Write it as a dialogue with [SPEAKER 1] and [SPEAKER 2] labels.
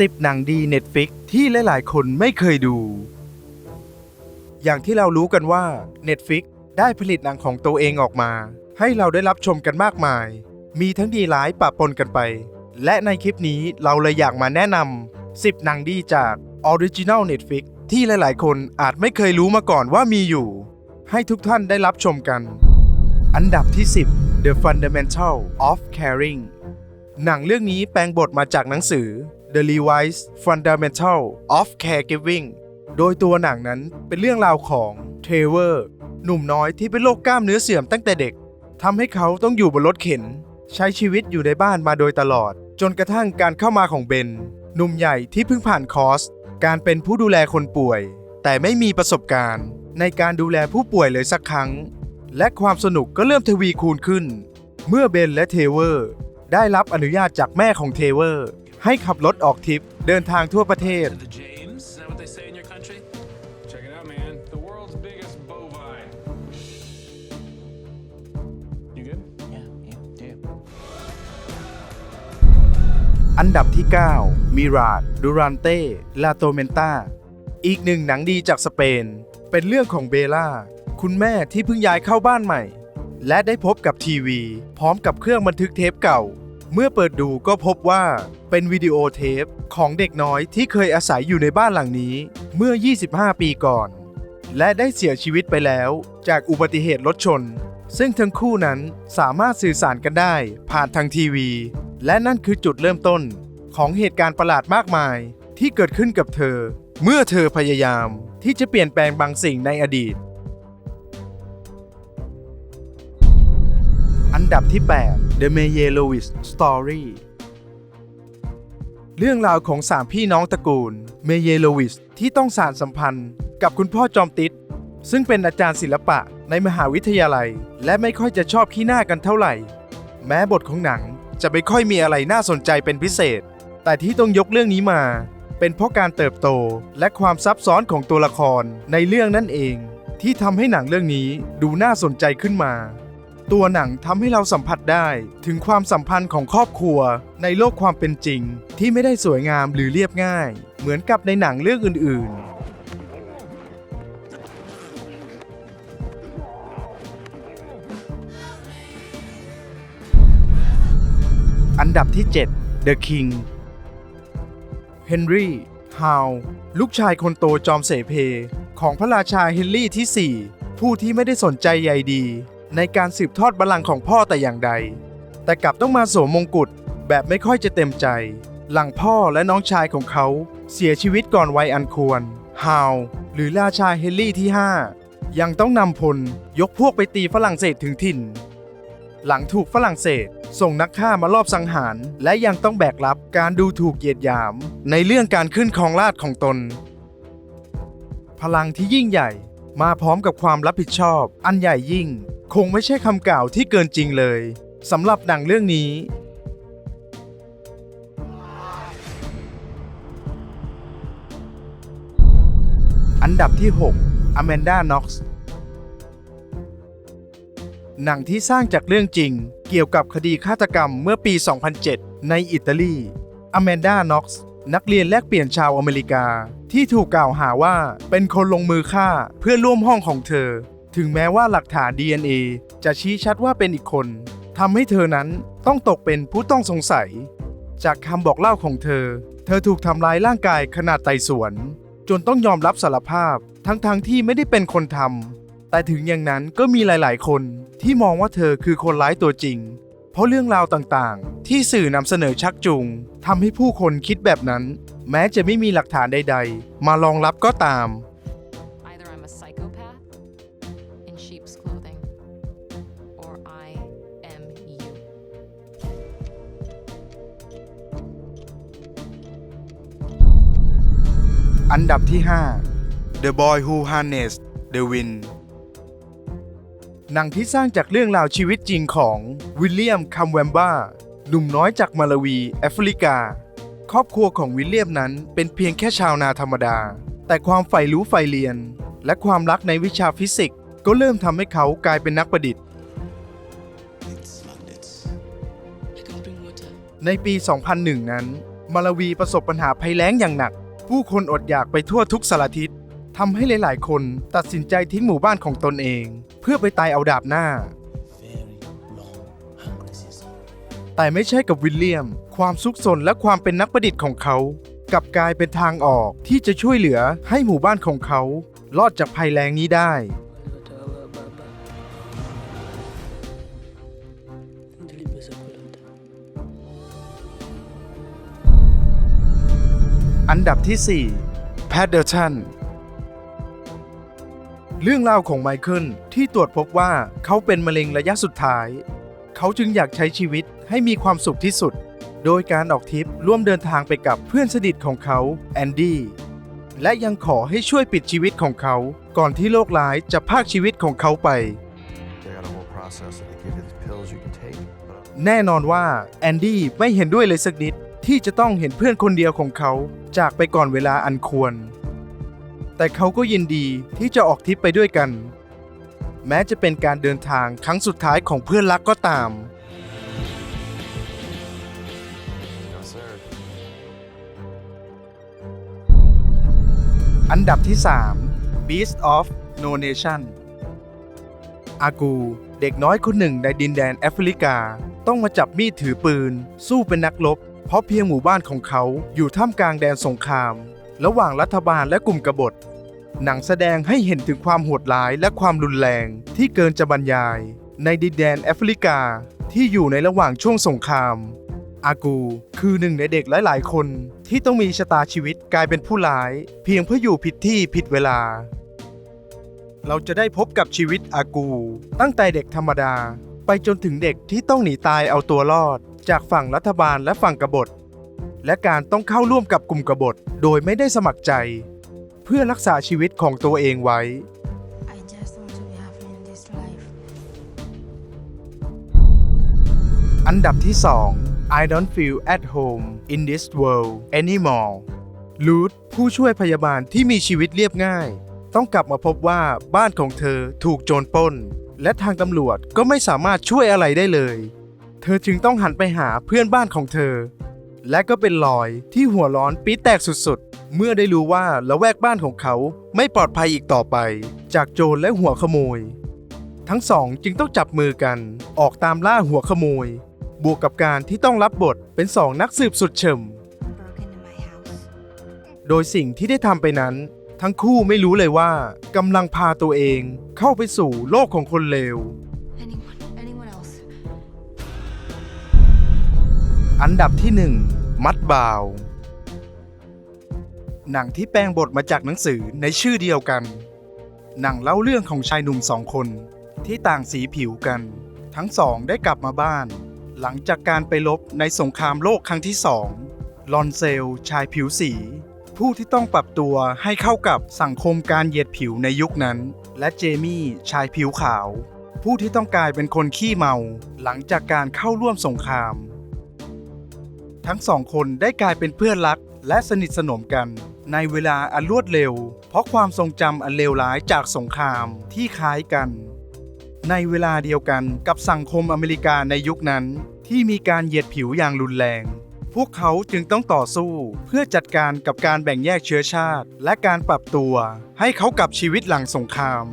[SPEAKER 1] 10 หนังดี Netflix ที่หลายๆ คนไม่เคยดู อย่างที่เรารู้กันว่า Netflix ได้ผลิตหนังของตัวเองออกมา ให้เราได้รับชมกันมากมาย มีทั้งดีร้ายปะปนกันไป และในคลิปนี้เราเลยอยากมาแนะนำ10 หนังดีจาก Original Netflix ที่หลายๆ คนอาจไม่เคยรู้มาก่อนว่ามีอยู่ ให้ทุกท่านได้รับชมกัน อันดับที่ 10 The Fundamental of Caring หนังเรื่องนี้แปลงบทมาจากหนังสือ The Levi's Fundamental of Caregiving โดยตัวหนังนั้นเป็นเรื่องราวของเทเวอร์หนุ่มน้อยที่เป็นโรคกล้ามเนื้อเสื่อมตั้งแต่เด็กทำให้เขาต้องอยู่บนรถเข็น ใช้ชีวิตอยู่ในบ้านมาโดยตลอด จนกระทั่งการเข้ามาของเบนหนุ่มใหญ่ที่เพิ่งผ่านคอร์ส การเป็นผู้ดูแลคนป่วย แต่ไม่มีประสบการณ์ ในการดูแลผู้ป่วยเลยสักครั้ง และความสนุกก็เริ่มทวีคูณขึ้น เมื่อเบนและเทเวอร์ ได้รับอนุญาตจากแม่ของเทเวอร์ ให้ขับรถออกทริปเดินทางทั่วประเทศ
[SPEAKER 2] The James? Is that what they say in your country? Check it out, man. The world's biggest bovine. You good?
[SPEAKER 3] Yeah, yeah, do.
[SPEAKER 1] อันดับที่ 9 มิราดดูรันเต้ ลาโตเมนตาอีกหนึ่งหนังดีจากสเปน เป็นเรื่องของเบล่า คุณแม่ที่เพิ่งย้ายเข้าบ้านใหม่ และได้พบกับทีวี พร้อมกับเครื่องบันทึกเทปเก่า เมื่อเปิดดูก็พบว่าเป็นวิดีโอเทปของเด็กน้อยที่เคยอาศัยอยู่ในบ้านหลังนี้เมื่อ 25 ปีก่อน และได้เสียชีวิตไปแล้วจากอุบัติเหตุรถชน ซึ่งทั้งคู่นั้นสามารถสื่อสารกันได้ผ่านทางทีวี และนั่นคือจุดเริ่มต้นของเหตุการณ์ประหลาดมากมายที่เกิดขึ้นกับเธอ เมื่อเธอพยายามที่จะเปลี่ยนแปลงบางสิ่งในอดีต ดับที่ 8 The Maye Lewis Story เรื่องราวของสามพี่น้องตระกูลเมเยโลวิสที่ต้องสารสัมพันธ์กับคุณพ่อจอมติดซึ่งเป็นอาจารย์ศิลปะในมหาวิทยาลัย และไม่ค่อยจะชอบขี้หน้ากันเท่าไหร่ แม้บทของหนังจะไม่ค่อยมีอะไรน่าสนใจเป็นพิเศษ แต่ที่ต้องยกเรื่องนี้มา เป็นเพราะการเติบโตและความซับซ้อนของตัวละครในเรื่องนั่นเอง ที่ทำให้หนังเรื่องนี้ดูน่าสนใจขึ้นมา ตัวหนังทำให้เราสัมผัสได้ ถึงความสัมพันธ์ของครอบครัว ในโลกความเป็นจริง ที่ไม่ได้สวยงามหรือเรียบง่าย เหมือนกับในหนังเรื่องอื่น ๆอันดับที่ 7 The King เฮนรี่ฮาวลูกชายคนโตจอมเสเพ ของพระราชาเฮนรี่ที่ 4 ผู้ที่ไม่ได้สนใจใยดี ในการสืบทอดบัลลังก์ของพ่อแต่อย่างใด แต่กลับต้องมาสวมมงกุฎแบบไม่ค่อยจะเต็มใจ หลังพ่อและน้องชายของเขาเสียชีวิตก่อนวัยอันควร ฮาว หรือราชาเฮนรี่ที่ 5 ยังต้องนำพลยกพวกไปตีฝรั่งเศสถึงถิ่น หลังถูกฝรั่งเศสส่งนักฆ่ามารอบสังหาร และยังต้องแบกรับการดูถูกเหยียดหยาม ในเรื่องการขึ้นครองราชของตน พลังที่ยิ่งใหญ่มาพร้อมกับความรับผิดชอบอันใหญ่ยิ่ง คงไม่ใช่คำกล่าวที่เกินจริงเลยสำหรับหนังเรื่องนี้ อันดับที่ 6 Amanda Knox หนังที่สร้างจากเรื่องจริง เกี่ยวกับคดีฆาตกรรมเมื่อปี 2007 ในอิตาลีอแมนดาน็อกซ์นักเรียนแลกเปลี่ยนชาวอเมริกา ที่ถูกกล่าวหาว่าเป็นคนลงมือฆ่าเพื่อนร่วมห้องของเธอ ถึงแม้ว่าหลักฐาน DNA จะชี้ชัดว่าเป็นอีกคนทำให้เธอนั้นต้องตกเป็นผู้ต้องสงสัย จากคำบอกเล่าของเธอ เธอถูกทำร้ายร่างกายขนาดไต่สวน จนต้องยอมรับสารภาพทั้งๆทที่ไม่ได้เป็นคนทำแต่ถึงอย่างนั้นก็มีหลายๆ คนที่มองว่าเธอคือคนร้ายตัวจริง เพราะเรื่องราวต่างๆ ที่สื่อนำเสนอชักจูงทำให้ผู้คนคิดแบบนั้น แม้จะไม่มีหลักฐานใด ๆ มารองรับก็ตาม อันดับที่ 5 The Boy Who Harnessed the Wind หนังที่สร้างจากเรื่องราวชีวิตจริงของวิลเลียมคัมแวมบ้าหนุ่มน้อยจากมาลาวีแอฟริกา ครอบครัวของวิลเลียมนั้นเป็นเพียงแค่ชาวนาธรรมดา แต่ความใฝ่รู้ใฝ่เรียน และความรักในวิชาฟิสิกส์ก็เริ่มทำให้เขากลายเป็นนักประดิษฐ์
[SPEAKER 3] It's magnets. I can bring water.
[SPEAKER 1] ในปี 2001 นั้น มาลาวีประสบปัญหาภัยแล้งอย่างหนัก ผู้คนอดอยากไปทั่วทุกสารทิศทำให้หลาย ๆ คนตัดสินใจทิ้งหมู่บ้านของตนเอง เพื่อไปตายเอาดาบหน้า แต่ไม่ใช่กับวิลเลียม ความซุกซนและความเป็นนักประดิษฐ์ของเขากลับกลายเป็นทางออกที่จะช่วยเหลือให้หมู่บ้านของเขา รอดจากภัยแล้งนี้ได้ อันดับที่ 4 แพดเดอร์ชันเรื่องราวของไมเคิลที่ตรวจพบว่าเขาเป็นมะเร็งระยะสุดท้าย เขาจึงอยากใช้ชีวิตให้มีความสุขที่สุด โดยการออกทริปร่วมเดินทางไปกับเพื่อนสนิทของเขาแอนดี้และยังขอให้ช่วยปิดชีวิตของเขา ก่อนที่โรคร้ายจะพากชีวิตของเขาไป
[SPEAKER 4] process take,
[SPEAKER 1] แน่นอนว่าแอนดี้ไม่เห็นด้วยเลยสักนิด ที่จะต้องเห็นเพื่อนคนเดียวของเขาจากไปก่อนเวลาอันควร แต่เขาก็ยินดีที่จะออกทริปไปด้วยกัน แม้จะเป็นการเดินทางครั้งสุดท้ายของเพื่อนรักก็ตาม
[SPEAKER 4] no,
[SPEAKER 1] อันดับที่ 3 Beast of No Nation อากู เด็กน้อยคนหนึ่งในดินแดนแอฟริกา ต้องมาจับมีดถือปืน สู้เป็นนักรบ ราะเพียงหมู่บ้านของเขาอยู่ท่ามกลางแดนสงคราม ระหว่างรัฐบาลและกลุ่มกบฏ หนังแสดงให้เห็นถึงความโหดร้ายและความรุนแรงที่เกินจะบรรยาย ในดินแดนแอฟริกาที่อยู่ในระหว่างช่วงสงคราม อากูคือหนึ่งในเด็กหลาย ๆ คนที่ต้องมีชะตาชีวิตกลายเป็นผู้ร้าย เพียงเพื่ออยู่ผิดที่ผิดเวลา เราจะได้พบกับชีวิตอากู ตั้งแต่เด็กธรรมดา ไปจนถึงเด็กที่ต้องหนีตายเอาตัวรอด จากฝั่งรัฐบาลและฝั่งกบฏ และการต้องเข้าร่วมกับกลุ่มกบฏโดยไม่ได้สมัครใจ เพื่อรักษาชีวิตของตัวเองไว้
[SPEAKER 5] I just want to be happy in this life.
[SPEAKER 1] อันดับที่ 2 I don't feel at home in this world anymore ลูดผู้ช่วยพยาบาลที่มีชีวิตเรียบง่าย ต้องกลับมาพบว่าบ้านของเธอถูกโจรปล้น และทางตำรวจก็ไม่สามารถช่วยอะไรได้เลย เธอจึงต้องหันไปหาเพื่อนบ้านของเธอ และก็เป็นลอยที่หัวร้อนปี๊แตกสุดๆ เมื่อได้รู้ว่าละแวกบ้านของเขาไม่ปลอดภัยอีกต่อไป จากโจรและหัวขโมย ทั้งสองจึงต้องจับมือกันออกตามล่าหัวขโมย บวกกับการที่ต้องรับบทเป็นสองนักสืบสุดเฉิมโดยสิ่งที่ได้ทำไปนั้น ทั้งคู่ไม่รู้เลยว่ากำลังพาตัวเองเข้าไปสู่โลกของคนเลว อันดับที่ 1 มัดบาว หนังที่แปลงบทมาจากหนังสือในชื่อเดียวกัน หนังเล่าเรื่องของชายหนุ่มสองคนที่ต่างสีผิวกัน ทั้งสองได้กลับมาบ้าน หลังจากการไปรบในสงครามโลกครั้งที่สองลอนเซล ชายผิวสี ผู้ที่ต้องปรับตัวให้เข้ากับสังคมการเหยียดผิวในยุคนั้น และเจมี่ ชายผิวขาว ผู้ที่ต้องกลายเป็นคนขี้เมา หลังจากการเข้าร่วมสงคราม ทั้งสองคนได้กลายเป็นเพื่อนรักและสนิทสนมกัน ในเวลาอันรวดเร็ว เพราะความทรงจำอันเลวร้ายจากสงครามที่คล้ายกัน ในเวลาเดียวกันกับสังคมอเมริกาในยุคนั้น ที่มีการเหยียดผิวอย่างรุนแรง พวกเขาจึงต้องต่อสู้เพื่อจัดการกับการแบ่งแยกเชื้อชาติ และการปรับตัว ให้เขากับชีวิตหลังสงคราม